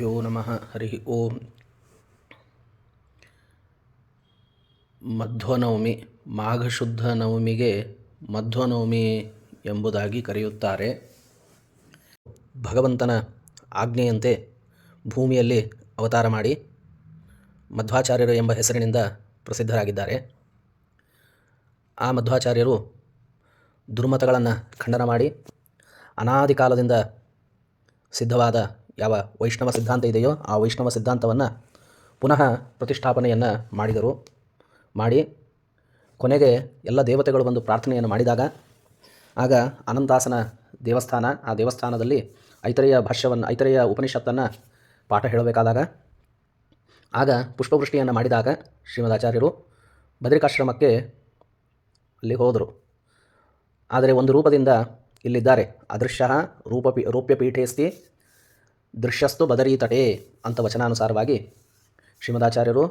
ನಮಃ ಹರಿ ಓಂ ಮಧ್ವನವಮಿ ಮಾಘಶುದ್ಧ ನವಮಿಗೆ ಮಧ್ವನವಮಿ ಎಂಬುದಾಗಿ ಕರೆಯುತ್ತಾರೆ. ಭಗವಂತನ ಆಜ್ಞೆಯಂತೆ ಭೂಮಿಯಲ್ಲಿ ಅವತಾರ ಮಾಡಿ ಮಧ್ವಾಚಾರ್ಯರು ಎಂಬ ಹೆಸರಿನಿಂದ ಪ್ರಸಿದ್ಧರಾಗಿದ್ದಾರೆ. ಆ ಮಧ್ವಾಚಾರ್ಯರು ದುರ್ಮತಗಳನ್ನು ಖಂಡನ ಮಾಡಿ ಅನಾದಿ ಕಾಲದಿಂದ ಸಿದ್ಧವಾದ ಯಾವ ವೈಷ್ಣವ ಸಿದ್ಧಾಂತ ಇದೆಯೋ ಆ ವೈಷ್ಣವ ಸಿದ್ಧಾಂತವನ್ನು ಪುನಃ ಪ್ರತಿಷ್ಠಾಪನೆಯನ್ನು ಮಾಡಿದರು. ಮಾಡಿ ಕೊನೆಗೆ ಎಲ್ಲ ದೇವತೆಗಳು ಬಂದು ಪ್ರಾರ್ಥನೆಯನ್ನು ಮಾಡಿದಾಗ ಆಗ ಅನಂತಾಸನ ದೇವಸ್ಥಾನ, ಆ ದೇವಸ್ಥಾನದಲ್ಲಿ ಐತರೆಯ ಭಾಷ್ಯವನ್ನು, ಐತರೆಯ ಉಪನಿಷತ್ತನ್ನು ಪಾಠ ಹೇಳಬೇಕಾದಾಗ ಆಗ ಪುಷ್ಪವೃಷ್ಟಿಯನ್ನು ಮಾಡಿದಾಗ ಶ್ರೀಮದಾಚಾರ್ಯರು ಬದರಿಕಾಶ್ರಮಕ್ಕೆ ಅಲ್ಲಿ ಹೋದರು. ಆದರೆ ಒಂದು ರೂಪದಿಂದ ಇಲ್ಲಿದ್ದಾರೆ. ಅದೃಶ್ಯ ರೂಪಪಿ, ರೂಪ್ಯಪೀಠೇಸ್ತಿ ದೃಶ್ಯಸ್ತು ಬದರೀತಟೆ ಅಂತ ವಚನಾನುಸಾರವಾಗಿ ಶ್ರೀಮದಾಚಾರ್ಯರು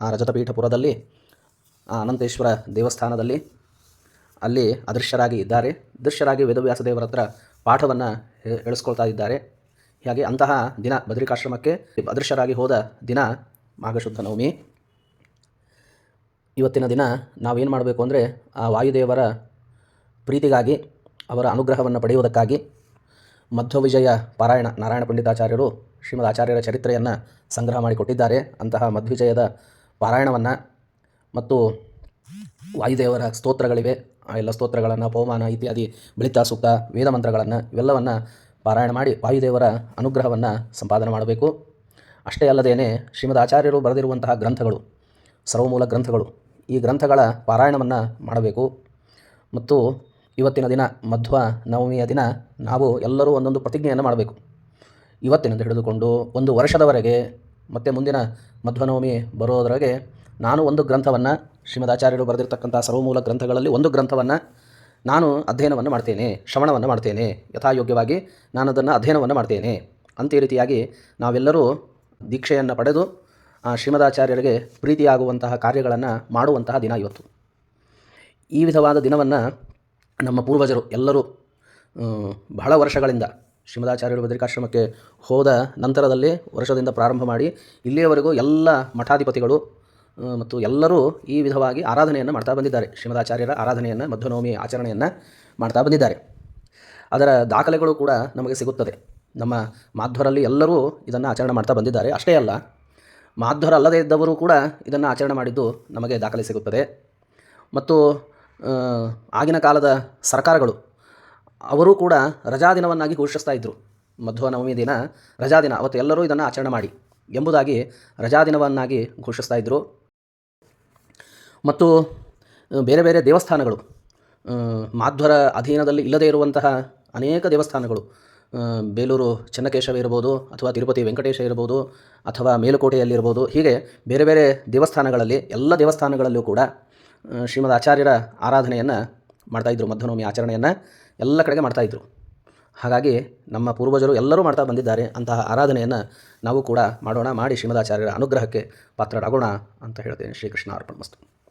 ಆ ರಜತಪೀಠಪುರದಲ್ಲಿ, ಆ ಅನಂತೇಶ್ವರ ದೇವಸ್ಥಾನದಲ್ಲಿ ಅಲ್ಲಿ ಅದೃಶ್ಯರಾಗಿ ಇದ್ದಾರೆ. ದೃಶ್ಯರಾಗಿ ವೇದವ್ಯಾಸ ದೇವರ ಹತ್ರ ಪಾಠವನ್ನು ಹೇಳಿಸ್ಕೊಳ್ತಾ ಇದ್ದಾರೆ. ಹೀಗೆ ಅಂತಹ ದಿನ ಬದರಿಕಾಶ್ರಮಕ್ಕೆ ಅದೃಶ್ಯರಾಗಿ ಹೋದ ದಿನ ಮಾಘಶುದ್ಧ ನವಮಿ ಇವತ್ತಿನ ದಿನ ನಾವೇನು ಮಾಡಬೇಕು ಅಂದರೆ ಆ ವಾಯುದೇವರ ಪ್ರೀತಿಗಾಗಿ ಅವರ ಅನುಗ್ರಹವನ್ನು ಪಡೆಯುವುದಕ್ಕಾಗಿ ಮಧ್ವವಿಜಯ ಪಾರಾಯಣ ನಾರಾಯಣ ಪಂಡಿತಾಚಾರ್ಯರು ಶ್ರೀಮದ್ ಆಚಾರ್ಯರ ಚರಿತ್ರೆಯನ್ನು ಸಂಗ್ರಹ ಮಾಡಿಕೊಟ್ಟಿದ್ದಾರೆ. ಅಂತಹ ಮಧ್ವಿಜಯದ ಪಾರಾಯಣವನ್ನು ಮತ್ತು ವಾಯುದೇವರ ಸ್ತೋತ್ರಗಳಿವೆ. ಆ ಎಲ್ಲ ಸ್ತೋತ್ರಗಳನ್ನು ಪವಮಾನ ಇತ್ಯಾದಿ, ಬೆಳಿತಾ ಸೂಕ್ತ ವೇದ ಮಂತ್ರಗಳನ್ನು ಇವೆಲ್ಲವನ್ನು ಪಾರಾಯಣ ಮಾಡಿ ವಾಯುದೇವರ ಅನುಗ್ರಹವನ್ನು ಸಂಪಾದನೆ ಮಾಡಬೇಕು. ಅಷ್ಟೇ ಅಲ್ಲದೇನೆ ಶ್ರೀಮದ್ ಆಚಾರ್ಯರು ಬರೆದಿರುವಂತಹ ಗ್ರಂಥಗಳು, ಸರ್ವಮೂಲ ಗ್ರಂಥಗಳು ಈ ಗ್ರಂಥಗಳ ಪಾರಾಯಣವನ್ನು ಮಾಡಬೇಕು. ಮತ್ತು ಇವತ್ತಿನ ದಿನ, ಮಧ್ವ ನವಮಿಯ ದಿನ, ನಾವು ಎಲ್ಲರೂ ಒಂದೊಂದು ಪ್ರತಿಜ್ಞೆಯನ್ನು ಮಾಡಬೇಕು. ಇವತ್ತಿನಿಂದ ಹಿಡಿದುಕೊಂಡು ಒಂದು ವರ್ಷದವರೆಗೆ, ಮತ್ತು ಮುಂದಿನ ಮಧ್ವನವಮಿ ಬರೋದರಗೆ ನಾನು ಒಂದು ಗ್ರಂಥವನ್ನು, ಶ್ರೀಮದಾಚಾರ್ಯರು ಬರೆದಿರ್ತಕ್ಕಂಥ ಸರ್ವಮೂಲ ಗ್ರಂಥಗಳಲ್ಲಿ ಒಂದು ಗ್ರಂಥವನ್ನು ನಾನು ಅಧ್ಯಯನವನ್ನು ಮಾಡ್ತೇನೆ, ಶ್ರವಣವನ್ನು ಮಾಡ್ತೇನೆ, ಯಥಾಯೋಗ್ಯವಾಗಿ ನಾನು ಅದನ್ನು ಅಧ್ಯಯನವನ್ನು ಮಾಡ್ತೇನೆ. ಅಂತ ಈ ರೀತಿಯಾಗಿ ನಾವೆಲ್ಲರೂ ದೀಕ್ಷೆಯನ್ನು ಪಡೆದು, ಆ ಶ್ರೀಮದಾಚಾರ್ಯರಿಗೆ ಪ್ರೀತಿಯಾಗುವಂತಹ ಕಾರ್ಯಗಳನ್ನು ಮಾಡುವಂತಹ ದಿನ ಇವತ್ತು. ಈ ವಿಧವಾದ ದಿನವನ್ನು ನಮ್ಮ ಪೂರ್ವಜರು ಎಲ್ಲರೂ ಬಹಳ ವರ್ಷಗಳಿಂದ ಶ್ರೀಮದಾಚಾರ್ಯರು ಬದ್ರಿಕಾಶ್ರಮಕ್ಕೆ ಹೋದ ನಂತರದಲ್ಲಿ ವರ್ಷದಿಂದ ಪ್ರಾರಂಭ ಮಾಡಿ ಇಲ್ಲಿಯವರೆಗೂ ಎಲ್ಲ ಮಠಾಧಿಪತಿಗಳು ಮತ್ತು ಎಲ್ಲರೂ ಈ ವಿಧವಾಗಿ ಆರಾಧನೆಯನ್ನು ಮಾಡ್ತಾ ಬಂದಿದ್ದಾರೆ. ಶ್ರೀಮದಾಚಾರ್ಯರ ಆರಾಧನೆಯನ್ನು, ಮಧ್ವನವಮಿ ಆಚರಣೆಯನ್ನು ಮಾಡ್ತಾ ಬಂದಿದ್ದಾರೆ. ಅದರ ದಾಖಲೆಗಳು ಕೂಡ ನಮಗೆ ಸಿಗುತ್ತದೆ. ನಮ್ಮ ಮಾಧ್ವರಲ್ಲಿ ಎಲ್ಲರೂ ಇದನ್ನು ಆಚರಣೆ ಮಾಡ್ತಾ ಬಂದಿದ್ದಾರೆ. ಅಷ್ಟೇ ಅಲ್ಲ ಮಾಧ್ವರ ಅಲ್ಲದೇ ಇದ್ದವರು ಕೂಡ ಇದನ್ನು ಆಚರಣೆ ಮಾಡಿದ್ದು ನಮಗೆ ದಾಖಲೆ ಸಿಗುತ್ತದೆ. ಮತ್ತು ಆಗಿನ ಕಾಲದ ಸರ್ಕಾರಗಳು, ಅವರು ಕೂಡ ರಜಾದಿನವನ್ನಾಗಿ ಘೋಷಿಸ್ತಾ ಇದ್ದರು ಮಧ್ವ ನವಮಿ ದಿನ ರಜಾದಿನ ಅವತ್ತು ಎಲ್ಲರೂ ಇದನ್ನು ಆಚರಣೆ ಮಾಡಿ ಎಂಬುದಾಗಿ ರಜಾದಿನವನ್ನಾಗಿ ಘೋಷಿಸ್ತಾ ಇದ್ದರು ಮತ್ತು ಬೇರೆ ಬೇರೆ ದೇವಸ್ಥಾನಗಳು ಮಾಧ್ವರ ಅಧೀನದಲ್ಲಿ ಇಲ್ಲದೇ ಇರುವಂತಹ ಅನೇಕ ದೇವಸ್ಥಾನಗಳು ಬೇಲೂರು ಚೆನ್ನಕೇಶವ ಇರ್ಬೋದು, ಅಥವಾ ತಿರುಪತಿ ವೆಂಕಟೇಶ ಇರ್ಬೋದು, ಅಥವಾ ಮೇಲುಕೋಟೆಯಲ್ಲಿರ್ಬೋದು ಹೀಗೆ ಬೇರೆ ಬೇರೆ ದೇವಸ್ಥಾನಗಳಲ್ಲಿ, ಎಲ್ಲ ದೇವಸ್ಥಾನಗಳಲ್ಲೂ ಕೂಡ ಶ್ರೀಮದ್ ಆಚಾರ್ಯರ ಆರಾಧನೆಯನ್ನು ಮಾಡ್ತಾಯಿದ್ರು ಮಧ್ವನವಮಿ ಆಚರಣೆಯನ್ನು ಎಲ್ಲ ಕಡೆಗೆ ಮಾಡ್ತಾಯಿದ್ರು ಹಾಗಾಗಿ ನಮ್ಮ ಪೂರ್ವಜರು ಎಲ್ಲರೂ ಮಾಡ್ತಾ ಬಂದಿದ್ದಾರೆ, ಅಂತಹ ಆರಾಧನೆಯನ್ನು ನಾವು ಕೂಡ ಮಾಡೋಣ, ಮಾಡಿ ಶ್ರೀಮದಾಚಾರ್ಯರ ಅನುಗ್ರಹಕ್ಕೆ ಪಾತ್ರರಾಗೋಣ ಅಂತ ಹೇಳ್ತೇನೆ. ಶ್ರೀಕೃಷ್ಣ ಅರ್ಪಣ ಮಸ್ತು.